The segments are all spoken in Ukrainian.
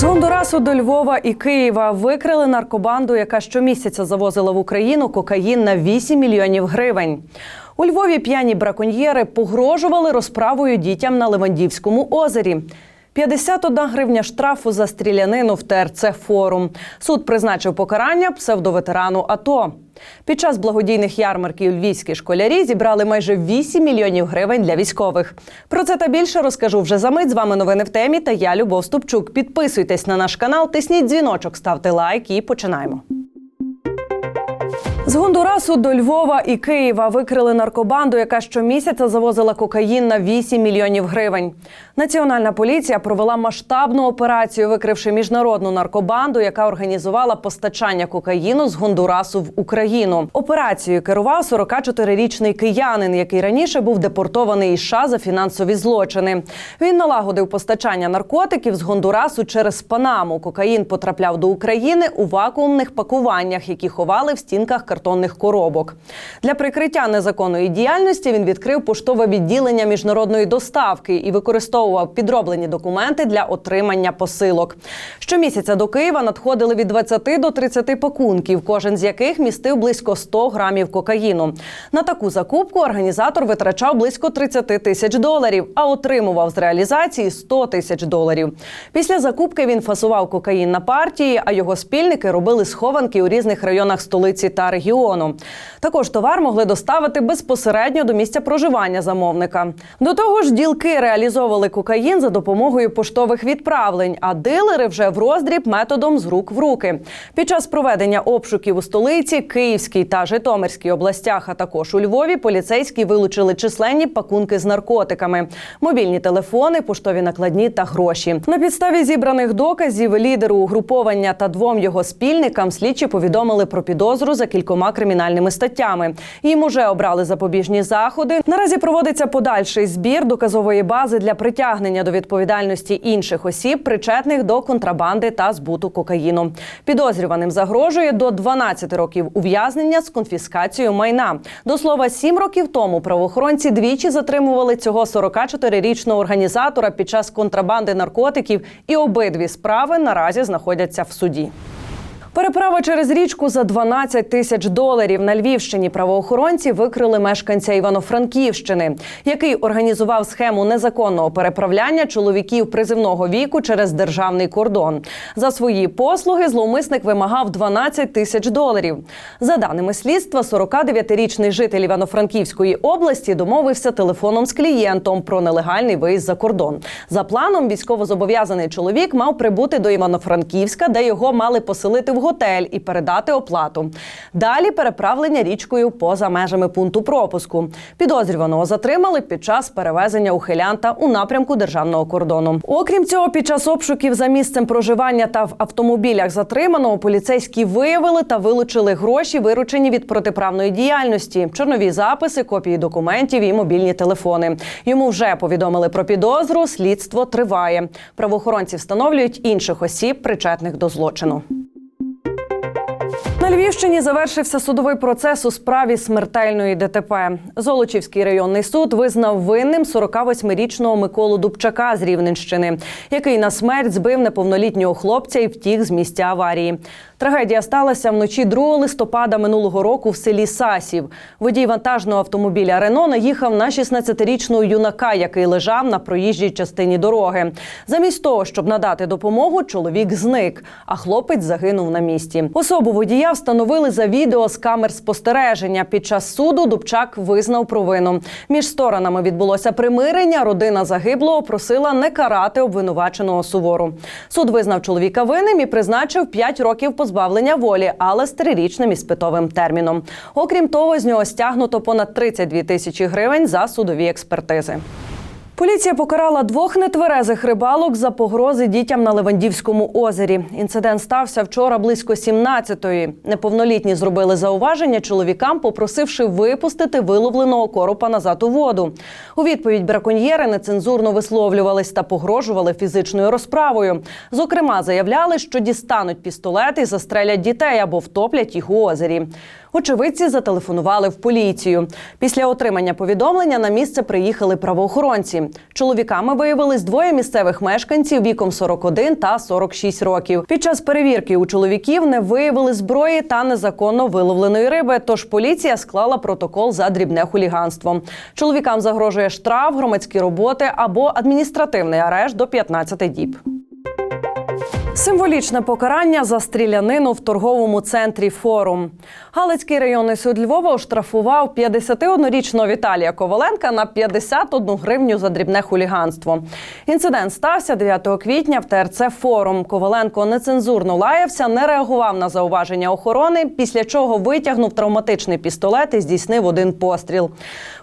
З Гондурасу до Львова і Києва викрили наркобанду, яка щомісяця завозила в Україну кокаїн на 8 мільйонів гривень. У Львові п'яні браконьєри погрожували розправою дітям на Левандівському озері. 51 гривня штрафу за стрілянину в ТРЦ Форум. Суд призначив покарання псевдоветерану АТО. Під час благодійних ярмарків львівські школярі зібрали майже 8 мільйонів гривень для військових. Про це та більше розкажу вже за мить. З вами новини в темі. Та я Любов Ступчук. Підписуйтесь на наш канал, тисніть дзвіночок, ставте лайк і починаємо. З Гондурасу до Львова і Києва викрили наркобанду, яка щомісяця завозила кокаїн на 8 мільйонів гривень. Національна поліція провела масштабну операцію, викривши міжнародну наркобанду, яка організувала постачання кокаїну з Гондурасу в Україну. Операцією керував 44-річний киянин, який раніше був депортований із США за фінансові злочини. Він налагодив постачання наркотиків з Гондурасу через Панаму. Кокаїн потрапляв до України у вакуумних пакуваннях, які ховали в стінках картонних коробок. Для прикриття незаконної діяльності він відкрив поштове відділення міжнародної доставки і використовував підроблені документи для отримання посилок. Щомісяця до Києва надходили від 20 до 30 пакунків, кожен з яких містив близько 100 грамів кокаїну. На таку закупку організатор витрачав близько 30 тисяч доларів, а отримував з реалізації 100 тисяч доларів. Після закупки він фасував кокаїн на партії, а його спільники робили схованки у різних районах столиці та регіону. Також товар могли доставити безпосередньо до місця проживання замовника. До того ж, ділки реалізовували кокаїн за допомогою поштових відправлень, а дилери вже в роздріб методом з рук в руки. Під час проведення обшуків у столиці, Київській та Житомирській областях, а також у Львові, поліцейські вилучили численні пакунки з наркотиками, мобільні телефони, поштові накладні та гроші. На підставі зібраних доказів лідеру угруповання та двом його спільникам слідчі повідомили про підозру за кількома кримінальними статтями. Їм уже обрали запобіжні заходи. Наразі проводиться подальший збір доказової бази для притягнення до відповідальності інших осіб, причетних до контрабанди та збуту кокаїну. Підозрюваним загрожує до 12 років ув'язнення з конфіскацією майна. До слова, сім років тому правоохоронці двічі затримували цього 44-річного організатора під час контрабанди наркотиків, і обидві справи наразі знаходяться в суді. Переправа через річку за 12 тисяч доларів на Львівщині правоохоронці викрили мешканця Івано-Франківщини, який організував схему незаконного переправляння чоловіків призивного віку через державний кордон. За свої послуги зловмисник вимагав 12 тисяч доларів. За даними слідства, 49-річний житель Івано-Франківської області домовився телефоном з клієнтом про нелегальний виїзд за кордон. За планом, військовозобов'язаний чоловік мав прибути до Івано-Франківська, де його мали поселити в готель і передати оплату. Далі переправлення річкою поза межами пункту пропуску. Підозрюваного затримали під час перевезення ухилянта у напрямку державного кордону. Окрім цього, під час обшуків за місцем проживання та в автомобілях затриманого поліцейські виявили та вилучили гроші, виручені від протиправної діяльності, чорнові записи, копії документів і мобільні телефони. Йому вже повідомили про підозру. Слідство триває. Правоохоронці встановлюють інших осіб, причетних до злочину. Львівщині завершився судовий процес у справі смертельної ДТП. Золочівський районний суд визнав винним 48-річного Миколу Дубчака з Рівненщини, який на смерть збив неповнолітнього хлопця і втік з місця аварії. Трагедія сталася вночі 2 листопада минулого року в селі Сасів. Водій вантажного автомобіля Рено наїхав на 16-річного юнака, який лежав на проїжджій частині дороги. Замість того, щоб надати допомогу, чоловік зник, а хлопець загинув на місці. Особу водія встановили за відео з камер спостереження. Під час суду Дубчак визнав провину. Між сторонами відбулося примирення. Родина загиблого просила не карати обвинуваченого сувору. Суд визнав чоловіка винним і призначив 5 років позбавлення волі, але з трирічним іспитовим терміном. Окрім того, з нього стягнуто понад 32 тисячі гривень за судові експертизи. Поліція покарала двох нетверезих рибалок за погрози дітям на Левандівському озері. Інцидент стався вчора близько 17-ї. Неповнолітні зробили зауваження чоловікам, попросивши випустити виловленого коропа назад у воду. У відповідь браконьєри нецензурно висловлювались та погрожували фізичною розправою. Зокрема, заявляли, що дістануть пістолет і застрелять дітей або втоплять їх у озері. Очевидці зателефонували в поліцію. Після отримання повідомлення на місце приїхали правоохоронці. Чоловіками виявились двоє місцевих мешканців віком 41 та 46 років. Під час перевірки у чоловіків не виявили зброї та незаконно виловленої риби. Тож поліція склала протокол за дрібне хуліганство. Чоловікам загрожує штраф, громадські роботи або адміністративний арешт до 15 діб. Символічне покарання за стрілянину в торговому центрі форум. Галицький районний суд Львова оштрафував 51-річного Віталія Коваленка на 51 гривню за дрібне хуліганство. Інцидент стався 9 квітня в ТРЦ форум. Коваленко нецензурно лаявся, не реагував на зауваження охорони, після чого витягнув травматичний пістолет і здійснив один постріл.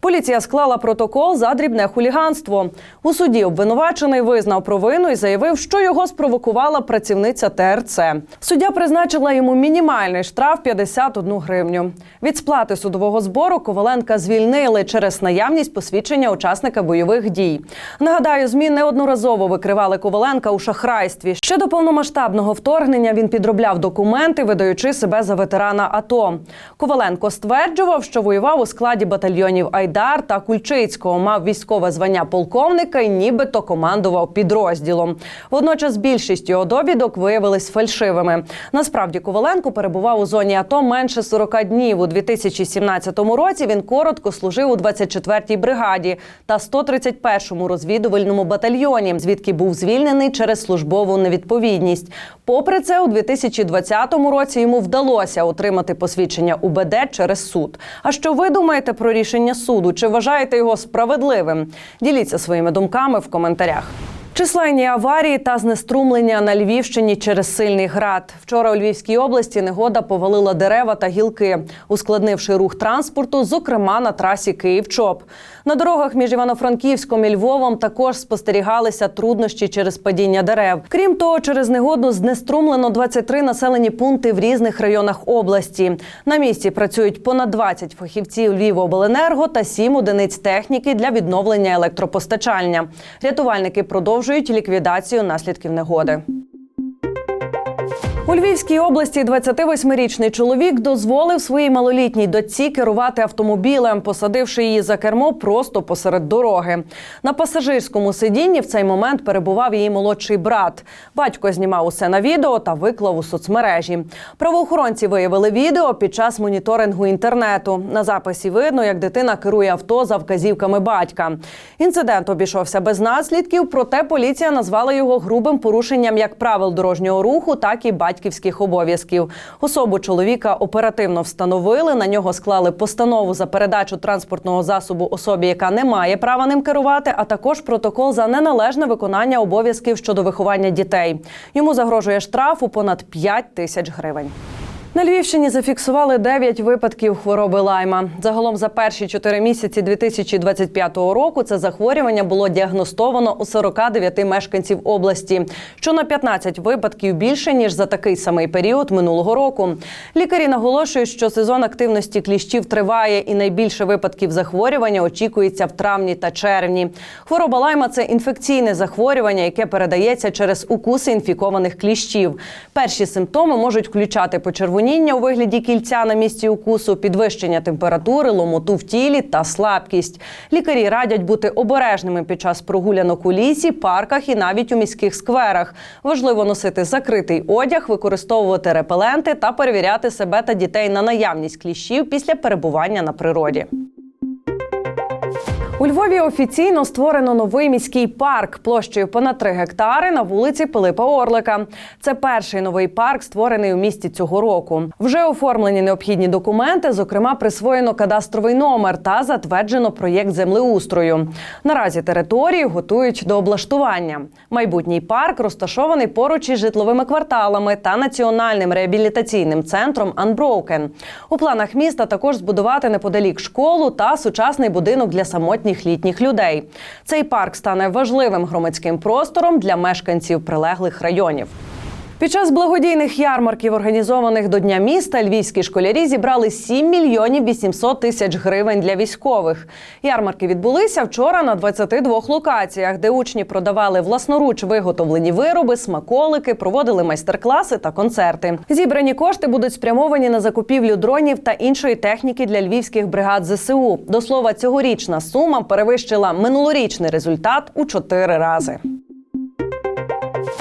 Поліція склала протокол за дрібне хуліганство. У суді обвинувачений визнав провину і заявив, що його спровокувала працівниця ТРЦ. Суддя призначила йому мінімальний штраф 51 гривню. Від сплати судового збору Коваленка звільнили через наявність посвідчення учасника бойових дій. Нагадаю, змі неодноразово викривали Коваленка у шахрайстві. Ще до повномасштабного вторгнення він підробляв документи, видаючи себе за ветерана АТО. Коваленко стверджував, що воював у складі батальйонів Айдар та Кульчицького, мав військове звання полковника і нібито командував підрозділом. Водночас більшість його довідок виявились фальшивими. Насправді Коваленко перебував у зоні АТО менше 40 днів. У 2017 році він коротко служив у 24-й бригаді та 131-му розвідувальному батальйоні, звідки був звільнений через службову невідповідність. Попри це, у 2020 році йому вдалося отримати посвідчення УБД через суд. А що ви думаєте про рішення суду? Чи вважаєте його справедливим? Діліться своїми думками в коментарях. Численні аварії та знеструмлення на Львівщині через сильний град. Вчора у Львівській області негода повалила дерева та гілки, ускладнивши рух транспорту, зокрема на трасі Київ-Чоп. На дорогах між Івано-Франківськом і Львовом також спостерігалися труднощі через падіння дерев. Крім того, через негоду знеструмлено 23 населені пункти в різних районах області. На місці працюють понад 20 фахівців Львівобленерго та 7 одиниць техніки для відновлення електропостачання. Рятувальники продовжують ліквідацію наслідків негоди. У Львівській області 28-річний чоловік дозволив своїй малолітній дочці керувати автомобілем, посадивши її за кермо просто посеред дороги. На пасажирському сидінні в цей момент перебував її молодший брат. Батько знімав усе на відео та виклав у соцмережі. Правоохоронці виявили відео під час моніторингу інтернету. На записі видно, як дитина керує авто за вказівками батька. Інцидент обійшовся без наслідків, проте поліція назвала його грубим порушенням як правил дорожнього руху, так і батьківських обов'язків. Особу чоловіка оперативно встановили. На нього склали постанову за передачу транспортного засобу особі, яка не має права ним керувати, а також протокол за неналежне виконання обов'язків щодо виховання дітей. Йому загрожує штраф у понад 5 тисяч гривень. На Львівщині зафіксували 9 випадків хвороби лайма. Загалом за перші 4 місяці 2025 року це захворювання було діагностовано у 49 мешканців області, що на 15 випадків більше ніж за такий самий період минулого року. Лікарі наголошують, що сезон активності кліщів триває, і найбільше випадків захворювання очікується в травні та червні. Хвороба лайма це інфекційне захворювання, яке передається через укуси інфікованих кліщів. Перші симптоми можуть включати почервоніння у вигляді кільця на місці укусу, підвищення температури, ломоту в тілі та слабкість. Лікарі радять бути обережними під час прогулянок у лісі, парках і навіть у міських скверах. Важливо носити закритий одяг, використовувати репеленти та перевіряти себе та дітей на наявність кліщів після перебування на природі. У Львові офіційно створено новий міський парк площею понад 3 гектари на вулиці Пилипа Орлика. Це перший новий парк, створений у місті цього року. Вже оформлені необхідні документи, зокрема, присвоєно кадастровий номер та затверджено проєкт землеустрою. Наразі території готують до облаштування. Майбутній парк розташований поруч із житловими кварталами та національним реабілітаційним центром Unbroken. У планах міста також збудувати неподалік школу та сучасний будинок для самотніх літніх людей. Цей парк стане важливим громадським простором для мешканців прилеглих районів. Під час благодійних ярмарків, організованих до Дня міста, львівські школярі зібрали 7 мільйонів 800 тисяч гривень для військових. Ярмарки відбулися вчора на 22 локаціях, де учні продавали власноруч виготовлені вироби, смаколики, проводили майстер-класи та концерти. Зібрані кошти будуть спрямовані на закупівлю дронів та іншої техніки для львівських бригад ЗСУ. До слова, цьогорічна сума перевищила минулорічний результат у чотири рази.